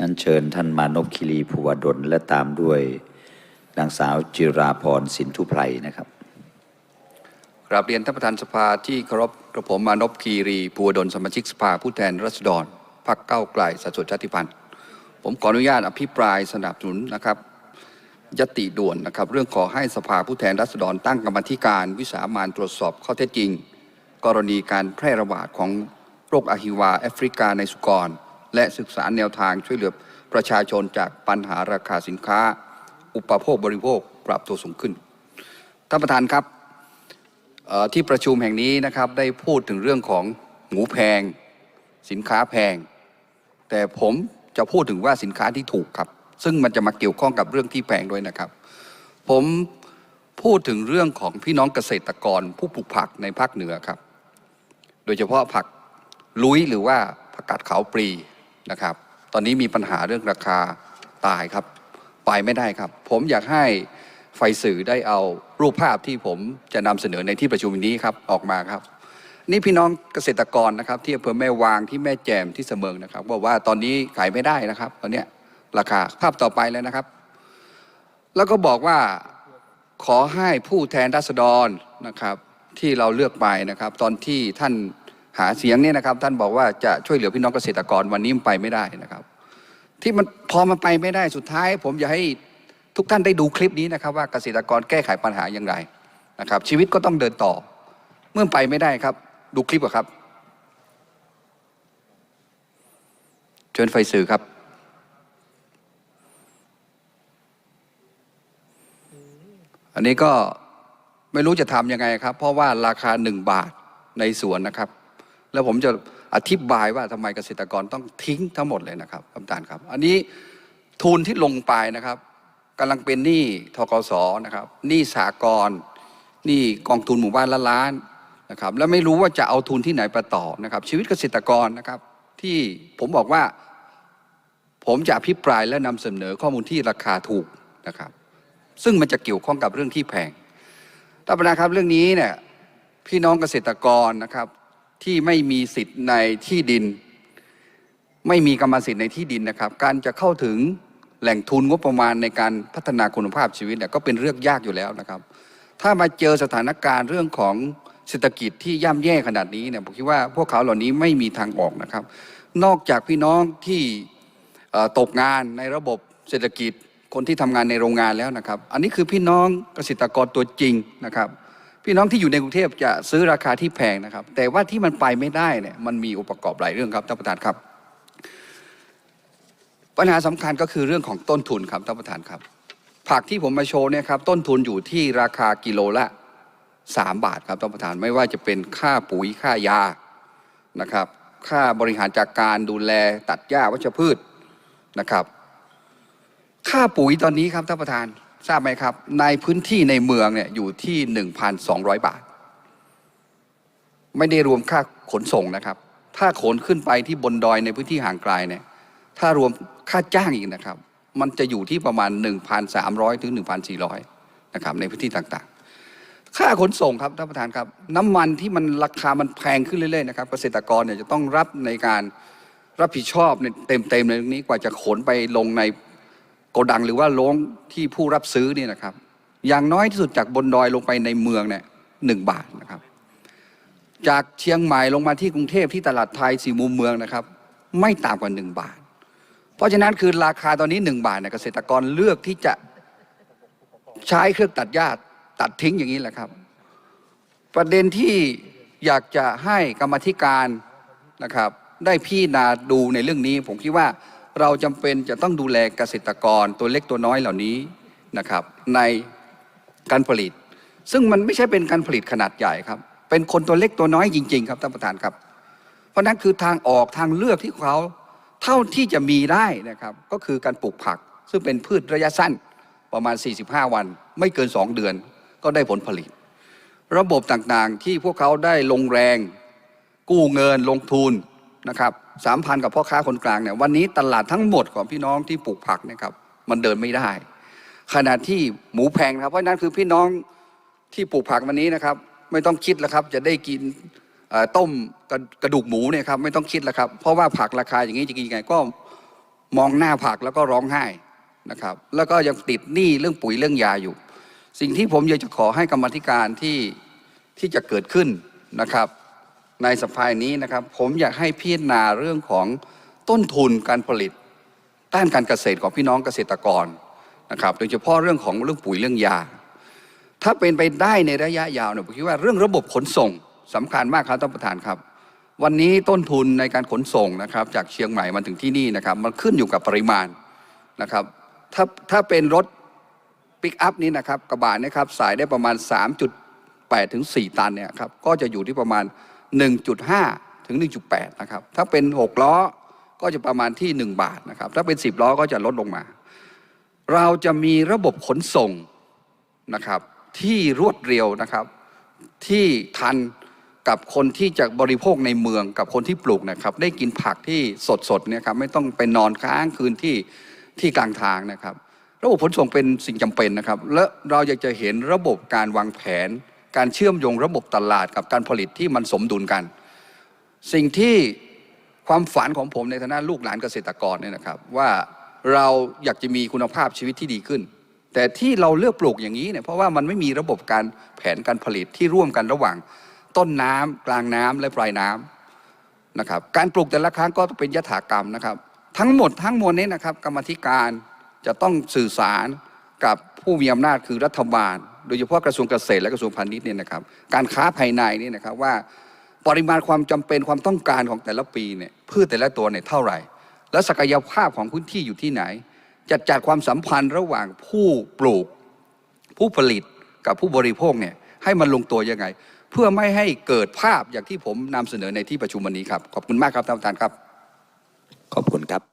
นั้นเชิญท่านมานพคิรีภูวดลและตามด้วยนางสาวจิราพรสินทุไพรนะครับ กราบเรียนท่านประธานสภาที่เคารพกระผมมานพคีรีภูวดลสมาชิกสภาผู้แทนราษฎรพรรคเก้าไกลสัดส่วนชาติพันธุ์ ผมขออนุญาตอภิปรายสนับสนุนนะครับยติด่วนนะครับ เรื่องขอให้สภาผู้แทนราษฎรตั้งกรรมธิการวิสามานตรวจสอบข้อเท็จจริง กรณีการแพร่ระบาดของโรคอะฮิวาแอฟริกาในสุกร และศึกษาแนวทางช่วยเหลือประชาชนจากปัญหาราคาสินค้า อุปโภคบริโภคปรับตัวสูงขึ้น ท่านประธานครับที่ประชุมแห่งนี้นะครับได้พูดถึงเรื่องของหมูแพง สินค้าแพง แต่ผมจะพูดถึงว่าสินค้าที่ถูกครับ ซึ่งมันจะมาเกี่ยวข้องกับเรื่องที่แพงด้วยนะครับ ผมพูดถึงเรื่องของพี่น้องเกษตรกรผู้ปลูกผักในภาคเหนือครับ โดยเฉพาะผักลุยหรือว่าผักกาดขาวปลี นะครับ ตอนนี้มีปัญหาเรื่องราคาตายครับ ไปไม่ได้ครับ ผมอยากให้ไฟสื่อได้เอารูปภาพที่ผมจะนำเสนอในที่ประชุมนี้ครับออกมาครับ นี่พี่น้องเกษตรกรนะครับ ที่อำเภอแม่วางที่แม่แจ่มที่เสมิงนะครับบอกว่าตอนนี้ขายไม่ได้นะครับ ตอนเนี้ยราคาภาพต่อไปเลยนะครับ แล้วก็บอกว่าขอให้ผู้แทนราษฎรนะครับ ที่เราเลือกไปนะครับ ตอนที่ท่าน หาเสียงเนี่ยนะครับ ท่านบอกว่าจะช่วยเหลือพี่น้องเกษตรกรวันนี้มันไปไม่ได้นะครับ ที่มันพอมันไปไม่ได้สุดท้าย ผมอยากให้ทุกท่านได้ดูคลิปนี้นะครับ ว่าเกษตรกรแก้ไขปัญหาอย่างไรนะครับ ชีวิตก็ต้องเดินต่อ เมื่อไปไม่ได้ครับ ดูคลิปอะครับเชิญไฟสื่อครับอันนี้ก็ไม่รู้จะทำยังไงครับ เพราะว่าราคาหนึ่งบาทในสวนนะครับ แล้วผมจะอธิบายว่าทำไมเกษตรกรต้องทิ้งทั้งหมดเลยนะครับท่านประธานครับ อันนี้ทุนที่ลงไปนะครับกำลังเป็นหนี้ทกสนะครับหนี้สากลหนี้กองทุนหมู่บ้านละล้านนะครับแล้วไม่รู้ว่าจะเอาทุนที่ไหนไปต่อนะครับ ชีวิตเกษตรกรนะครับที่ผมบอกว่าผมจะอภิปรายและนำเสนอข้อมูลที่ราคาถูกนะครับ ซึ่งมันจะเกี่ยวข้องกับเรื่องที่แพงท่านประธานครับเรื่องนี้เนี่ยพี่น้องเกษตรกรนะครับ ที่ไม่มีสิทธิ์ในที่ดิน ไม่มีกรรมสิทธิ์ในที่ดินนะครับ การจะเข้าถึงแหล่งทุนงบประมาณในการพัฒนาคุณภาพชีวิตเนี่ยก็เป็นเรื่องยากอยู่แล้วนะครับ ถ้ามาเจอสถานการณ์เรื่องของเศรษฐกิจที่ย่ำแย่ขนาดนี้เนี่ยผมคิดว่าพวกเขาเหล่านี้ไม่มีทางออกนะครับ นอกจากพี่น้องที่ตกงานในระบบเศรษฐกิจคนที่ทำงานในโรงงานแล้วนะครับ อันนี้คือพี่น้องเกษตรกรตัวจริงนะครับ พี่น้องที่อยู่ในกรุงเทพจะซื้อราคาที่แพงนะครับ แต่ว่าที่มันไปไม่ได้เนี่ยมันมีองค์ประกอบหลายเรื่องครับท่านประธานครับ ปัญหาสำคัญก็คือเรื่องของต้นทุนครับท่านประธานครับ ผักที่ผมมาโชว์เนี่ยครับต้นทุนอยู่ที่ราคากิโลละ 3 บาทครับท่านประธานไม่ว่าจะเป็นค่าปุ๋ยค่ายานะครับ ค่าบริหารจากการดูแลตัดหญ้าวัชพืชนะครับ ค่าปุ๋ยตอนนี้ครับท่านประธาน ทราบไหมครับ ในพื้นที่ในเมืองเนี่ยอยู่ที่ 1,200 บาท ไม่ได้รวมค่าขนส่งนะครับ ถ้าขนขึ้นไปที่บนดอยในพื้นที่ห่างไกลเนี่ย ถ้ารวมค่าจ้างอีกนะครับ มันจะอยู่ที่ประมาณ 1,300 ถึง 1,400 นะครับ ในพื้นที่ต่างๆ ค่าขนส่งครับท่านประธานครับ น้ำมันที่มันราคามันแพงขึ้นเรื่อยๆนะครับ เกษตรกรเนี่ยจะต้องรับในการรับผิดชอบเต็มๆในเรื่องนี้กว่าจะขนไปลงใน กดังหรือว่าโลงที่ผู้รับซื้อเนี่ยนะครับ อย่างน้อยที่สุดจากบนดอยลงไปในเมืองเนี่ยหนึ่งบาทนะครับ จากเชียงใหม่ลงมาที่กรุงเทพที่ตลาดไทยสี่มุมเมืองนะครับ ไม่ต่ำกว่าหนึ่งบาท เพราะฉะนั้นคือราคาตอนนี้หนึ่งบาทเนี่ยเกษตรกรเลือกที่จะใช้เครื่องตัดหญ้าตัดทิ้งอย่างนี้แหละครับ ประเด็นที่อยากจะให้กรรมธิการนะครับ ได้พี่นาดูในเรื่องนี้ ผมคิดว่า เราจำเป็นจะต้องดูแลเกษตรกรตัวเล็กตัวน้อยเหล่านี้นะครับ ในการผลิต ซึ่งมันไม่ใช่เป็นการผลิตขนาดใหญ่ครับ เป็นคนตัวเล็กตัวน้อยจริง ๆ ครับท่านประธานครับ เพราะนั้นคือทางออกทางเลือกที่เขาเท่าที่จะมีได้นะครับ ก็คือการปลูกผัก ซึ่งเป็นพืชระยะสั้นประมาณ 45 วัน ไม่เกิน 2 เดือน ก็ได้ผลผลิต ระบบต่างๆที่พวกเขาได้ลงแรง กู้เงินลงทุนนะครับ สามพันกับพ่อค้าคนกลางเนี่ยวันนี้ตลาดทั้งหมดของพี่น้องที่ปลูกผักเนะครับ มันเดินไม่ได้ ขณะที่หมูแพงนะครับ เพราะนั้นคือพี่น้องที่ปลูกผักวันนี้นะครับ ไม่ต้องคิดแล้วครับ จะได้กินต้มกระกระดูกหมูเนี่ยครับไม่ต้องคิดแล้วครับ เพราะว่าผักราคาอย่างนี้จะกินยังไงก็มองหน้าผักแล้วก็ร้องไห้นะครับ แล้วก็ยังติดหนี้เรื่องปุ๋ยเรื่องยาอยู่ สิ่งที่ผมอยากจะขอให้กรรมธิการที่ที่จะเกิดขึ้นนะครับ ในสภานี้นะครับ ผมอยากให้พิจารณาเรื่องของต้นทุนการผลิตด้านการเกษตรของพี่น้องเกษตรกรนะครับ โดยเฉพาะเรื่องของเรื่องปุ๋ยเรื่องยา ถ้าเป็นไปได้ในระยะยาวเนี่ยผมคิดว่าเรื่องระบบขนส่งสำคัญมากครับท่านประธานครับ วันนี้ต้นทุนในการขนส่งนะครับ จากเชียงใหม่มาถึงที่นี่นะครับ มันขึ้นอยู่กับปริมาณนะครับ ถ้าถ้าเป็นรถปิกอัพนี้นะครับกระบะนะครับสายได้ประมาณ 3.8 ถึง 4 ตันเนี่ยครับก็จะอยู่ที่ประมาณ 1.5 ถึง 1.8 นะครับ ถ้าเป็น 6 ล้อก็จะประมาณที่ 1 บาทนะครับ ถ้าเป็น 10 ล้อก็จะลดลงมา เราจะมีระบบขนส่งนะครับที่รวดเร็วนะครับ ที่ทันกับคนที่จะบริโภคในเมืองกับคนที่ปลูกนะครับ ได้กินผักที่สดๆเนี่ยครับไม่ต้องไปนอนค้างคืนที่ที่กลางทางนะครับ ระบบขนส่งเป็นสิ่งจำเป็นนะครับ และเราอยากจะเห็นระบบการวางแผน การเชื่อมโยงระบบตลาดกับการผลิตที่มันสมดุลกัน สิ่งที่ความฝันของผมในฐานะลูกหลานเกษตรกรเนี่ยนะครับ ว่าเราอยากจะมีคุณภาพชีวิตที่ดีขึ้น แต่ที่เราเลือกปลูกอย่างนี้เนี่ยเพราะว่ามันไม่มีระบบการแผนการผลิตที่ร่วมกันระหว่าง ต้นน้ำกลางน้ำและปลายน้ำนะครับการปลูกแต่ละครั้งก็เป็นยถากรรมนะครับ ทั้งหมดทั้งมวลนี้นะครับ กรรมธิการจะต้องสื่อสารกับผู้มีอำนาจคือรัฐบาล โดยเฉพาะกระทรวงเกษตรและกระทรวงพาณิชย์เนี่ยนะครับการค้าภายในนี่นะครับว่าปริมาณความจำเป็นความต้องการของแต่ละปีเนี่ยพืชแต่ละตัวเนี่ยเท่าไหร่ และศักยภาพของพื้นที่อยู่ที่ไหนจะจัดความสัมพันธ์ระหว่างผู้ปลูก ผู้ผลิตกับผู้บริโภคเนี่ยให้มันลงตัวยังไง เพื่อไม่ให้เกิดภาพอย่างที่ผมนำเสนอในที่ประชุมวันนี้ครับ ขอบคุณมากครับท่านประธานครับ ขอบคุณครับ